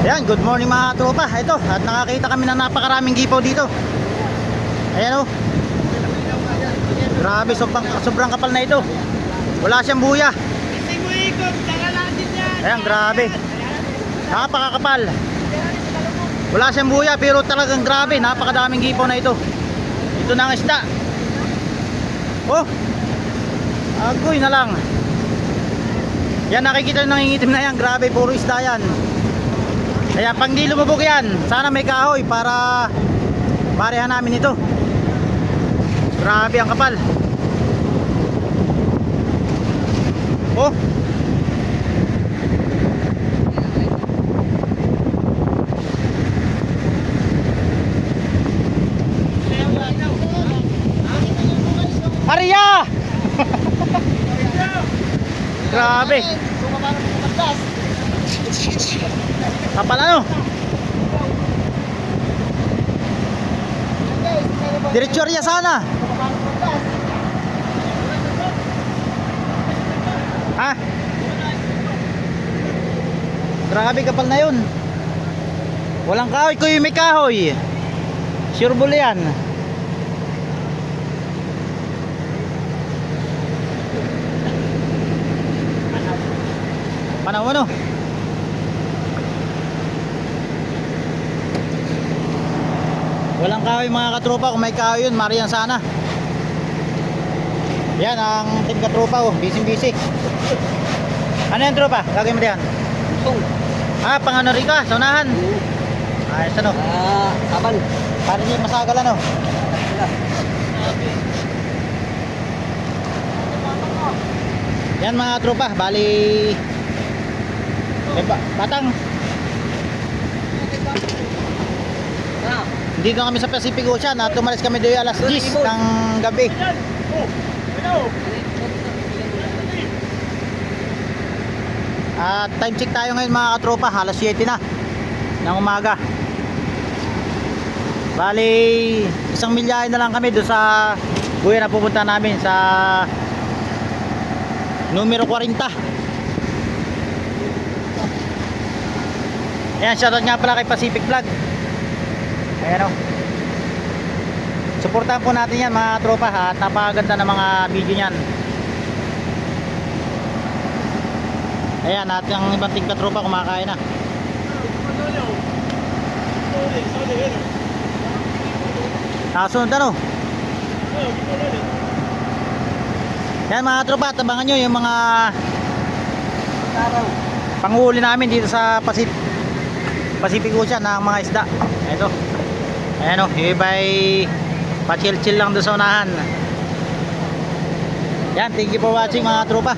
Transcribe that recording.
Ayan, good morning mga tropa. Ito, at nakakita kami ng napakaraming gipaw dito. Ayan oh. Grabe, sobrang, sobrang kapal na ito. Wala siyang buya. Ayan, grabe. Napakakapal. Wala siyang buya pero talagang grabe, napakadaming gipaw na ito. Ito na ang isda. Oh. Agoy na lang. Yan nakikita nyo nangingitim na yan, grabe puro isda yan. Kaya pag di lumubog yan, sana may kahoy para parehan namin ito. Grabe ang kapal. Oh. Maria! Grabe. Kapal ano? Diretsorya sana. Ha? Grabe kapal na yun. Walang kahoy, kuya may kahoy. Sure bull yan. Panaw ano? Walang kahoy mga katropa, kung may kahoy yun, marian sana. Yan ang team katropa oh, busy busy. Ano yan tropa? Gagawin mo diyan? Ah, pang ano rin ka, sa unahan. Ayos ano, Ah, saban. para masagal ano. Yan mga tropa, bali may ba- batang. Ah, Dito kami sa Pacific Ocean at tumalis kami doon alas 10 ng gabi. At time check tayo ngayon mga katropa, alas 7 na ng umaga. Bali, isang milyahe na lang kami doon sa buhay na pupunta namin sa numero 40. Ayan, shoutout nga pala kay Pacific Vlog. Ayan o. Suportahan po natin yan mga tropa ha, at napakaganda ng mga video niyan. Ayan, at ang ibang tingka tropa kumakain na. Nakasunod ano? Yan mga tropa, tabangan nyo yung mga panghuli namin dito sa Pacific Pacific Ocean ng mga isda. Ito. Ayan o, yung iba ay pa-chill-chill lang doon sa unahan. Yan, thank you for watching mga tropa.